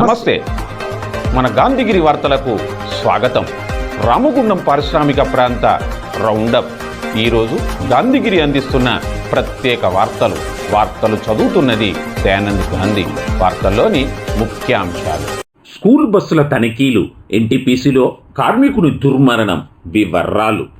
నమస్తే. మన గాంధీగిరి వార్తలకు స్వాగతం. రామగుండం పారిశ్రామిక ప్రాంత రౌండప్. ఈరోజు గాంధీగిరి అందిస్తున్న ప్రత్యేక వార్తలు. వార్తలు చదువుతున్నది దయానంద్ గాంధీ. వార్తల్లోని ముఖ్యాంశాలు. స్కూల్ బస్సుల తనిఖీలు ఎన్టీపీసీలో కార్మికుని దుర్మరణం వివరాలు.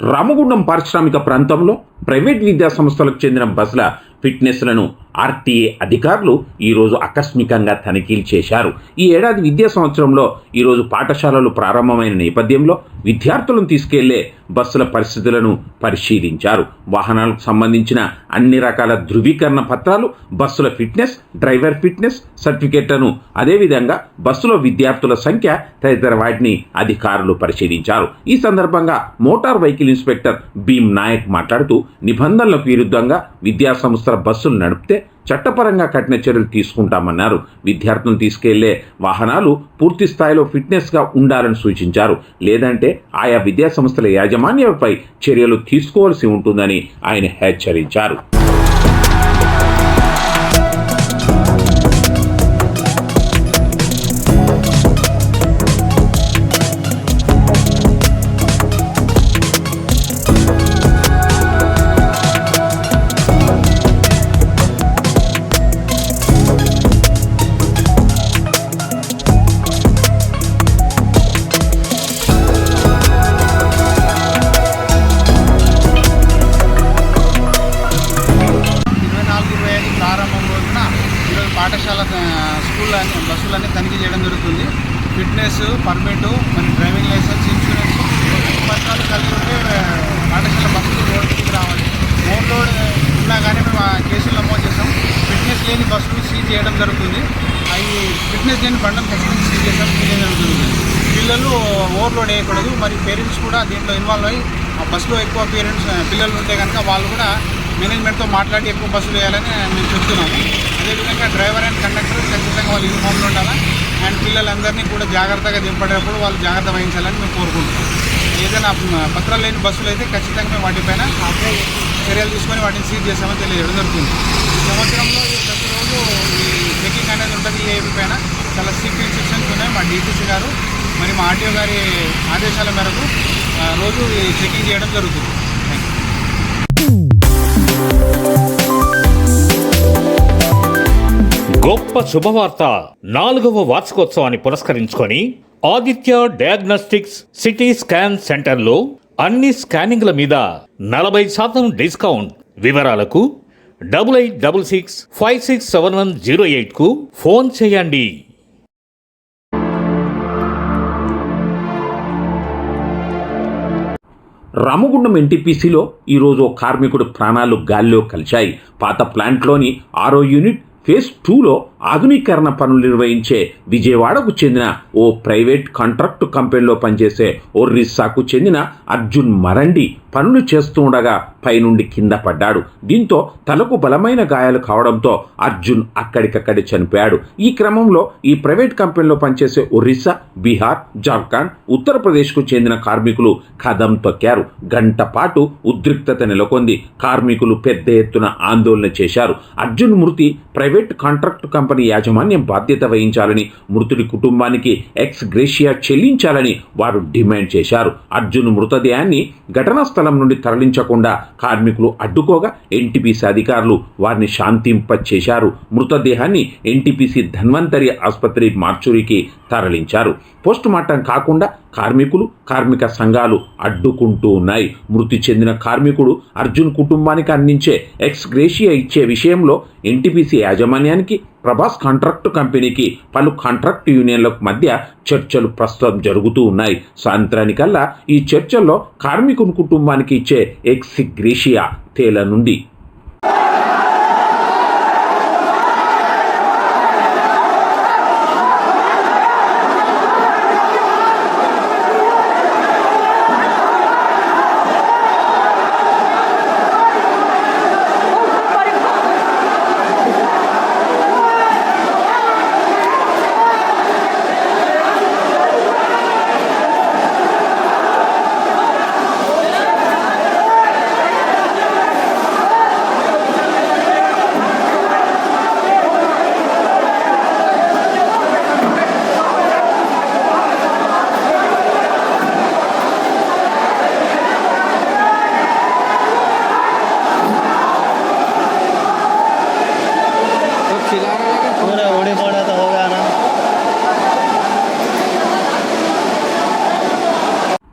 Ramagundam పారిశ్రామిక ప్రాంతంలో ప్రైవేట్ విద్యా సంస్థలకు చెందిన బస్సుల ఫిట్నెస్లను ఆర్టీఏ అధికారులు ఈరోజు ఆకస్మికంగా తనిఖీలు చేశారు. ఈ ఏడాది విద్యా సంవత్సరంలో ఈరోజు పాఠశాలలు ప్రారంభమైన నేపథ్యంలో విద్యార్థులను తీసుకెళ్ళే బస్సుల పరిస్థితులను పరిశీలించారు. వాహనాలకు సంబంధించిన అన్ని రకాల ధృవీకరణ పత్రాలు బస్సుల ఫిట్నెస్ డ్రైవర్ ఫిట్నెస్ సర్టిఫికెట్లను అదేవిధంగా బస్సులో విద్యార్థుల సంఖ్య తదితర వాటిని అధికారులు పరిశీలించారు. ఈ సందర్భంగా motor vehicle inspector Bheem Naik మాట్లాడుతూ నిబంధనలకు విరుద్ధంగా విద్యాసంస్థల బస్సులు నడిపితే చట్టపరంగా కఠిన చర్యలు తీసుకుంటామన్నారు. విద్యార్థులను తీసుకెళ్ళే వాహనాలు పూర్తి స్థాయిలో ఫిట్నెస్గా ఉండాలని సూచించారు. లేదంటే ఆయా విద్యాసంస్థల యాజమాన్యంపై చర్యలు తీసుకోవాల్సి ఉంటుందని ఆయన హెచ్చరించారు. స్కూళ్ళని బస్సులన్నీ తనిఖీ చేయడం జరుగుతుంది. ఫిట్నెస్ పర్మిట్ మరి డ్రైవింగ్ లైసెన్స్ ఇన్సూరెన్స్ పత్రాలు కలిగి ఉంటే పాఠశాల బస్సులు రోడ్డుకి రావాలి. ఓన్ రోడ్ ఉన్నా కానీ మేము ఆ కేసులు నమోదు చేసాం ఫిట్నెస్ లేని బస్సులు సీజ్ చేయడం జరుగుతుంది. అవి ఫిట్నెస్ లేని బండలు ఖచ్చితంగా సీజ్ సీజ్ చేయడం జరుగుతుంది. పిల్లలు ఓవర్లోడ్ వేయకూడదు. మరి పేరెంట్స్ కూడా దీంట్లో ఇన్వాల్వ్ అయ్యి ఆ బస్సులో ఎక్కువ పేరెంట్స్ పిల్లలు ఉంటే కనుక వాళ్ళు కూడా మేనేజ్మెంట్తో మాట్లాడి ఎక్కువ బస్సులు వేయాలని మేము చెప్తున్నాము. అదేవిధంగా డ్రైవర్ అండ్ కండక్టర్ ఖచ్చితంగా వాళ్ళు యూనిఫామ్లో ఉండాలా? అండ్ పిల్లలందరినీ కూడా జాగ్రత్తగా దింపడేటప్పుడు వాళ్ళు జాగ్రత్త వహించాలని మేము కోరుకుంటున్నాం. ఏదైనా పత్రాలు లేని బస్సులు అయితే ఖచ్చితంగా మేము వాటిపైన చర్యలు తీసుకొని వాటిని సీజ్ చేస్తామని తెలియజేయడం జరుగుతుంది. ఈ సంవత్సరంలో ప్రతిరోజు ఈ చెకింగ్ అనేది ఉంటుంది ఈ ఏపీ పైన. చాలా స్ట్రిక్ట్ ఇన్స్ట్రక్షన్స్ ఉన్నాయి. మా డీటీసీ గారు మరి మా ఆర్టీఓ గారి ఆదేశాల మేరకు రోజు ఈ చెకింగ్ చేయడం జరుగుతుంది. గొప్ప శుభవార్త. నాలుగవ వార్షికోత్సవాన్ని పురస్కరించుకొని ఆదిత్య డయాగ్నోస్టిక్స్ సిటీ స్కాన్ సెంటర్లో అన్ని స్కానింగ్ల మీద నలభై శాతం డిస్కౌంట్. వివరాలకు double eight double six five six seven one zero ఎయిట్కు phone చేయండి. రామగుండం ఎన్టీపీసీలో ఈరోజు ఓ కార్మికుడు ప్రాణాలు గాల్లో కలిశాయి. పాత ప్లాంట్లోని ఆరో యూనిట్ que es puro ఆధునీకరణ పనులు నిర్వహించే విజయవాడకు చెందిన ఓ ప్రైవేట్ కాంట్రాక్ట్ కంపెనీలో పనిచేసే ఒర్రిస్సాకు చెందిన అర్జున్ మరండి పనులు చేస్తూ ఉండగా పైనుండి కింద పడ్డాడు. దీంతో తలకు బలమైన గాయాలు కావడంతో అర్జున్ అక్కడికక్కడే చనిపోయాడు. ఈ క్రమంలో ఈ ప్రైవేట్ కంపెనీలో పనిచేసే ఒరిస్సా బీహార్ జార్ఖండ్ ఉత్తరప్రదేశ్కు చెందిన కార్మికులు కదం తొక్కారు. గంట పాటు ఉద్రిక్తత నెలకొంది. కార్మికులు పెద్ద ఎత్తున ఆందోళన చేశారు. అర్జున్ మృతి ప్రైవేట్ కాంట్రాక్ట్ కంపెనీ యాజమాన్యం బాధ్యత వహించాలని మృతుడి కుటుంబానికి ఎక్స్ గ్రేషియా చెల్లించాలని వారు డిమాండ్ చేశారు. అర్జున్ మృతదేహాన్ని ఘటనా స్థలం నుండి తరలించకుండా కార్మికులు అడ్డుకోగా ఎన్టీపీసీ అధికారులు వారిని శాంతింపచేశారు. మృతదేహాన్ని ఎన్టీపీసీ ధన్వంతరి ఆసుపత్రి మార్చురికి తరలించారు. పోస్టుమార్టం కాకుండా కార్మికులు కార్మిక సంఘాలు అడ్డుకుంటూ ఉన్నాయి. మృతి చెందిన కార్మికుడు అర్జున్ కుటుంబానికి అందించే ఎక్స్ గ్రేషియా ఇచ్చే విషయంలో ఎన్టీపీసీ యాజమాన్యానికి ప్రభాస్ కాంట్రాక్టు కంపెనీకి పలు కాంట్రాక్ట్ యూనియన్లకు మధ్య చర్చలు ప్రస్తుతం జరుగుతూ ఉన్నాయి. సాయంత్రానికల్లా ఈ చర్చల్లో కార్మికుని కుటుంబానికి ఇచ్చే ఎక్స్ గ్రేషియా తేలనుంది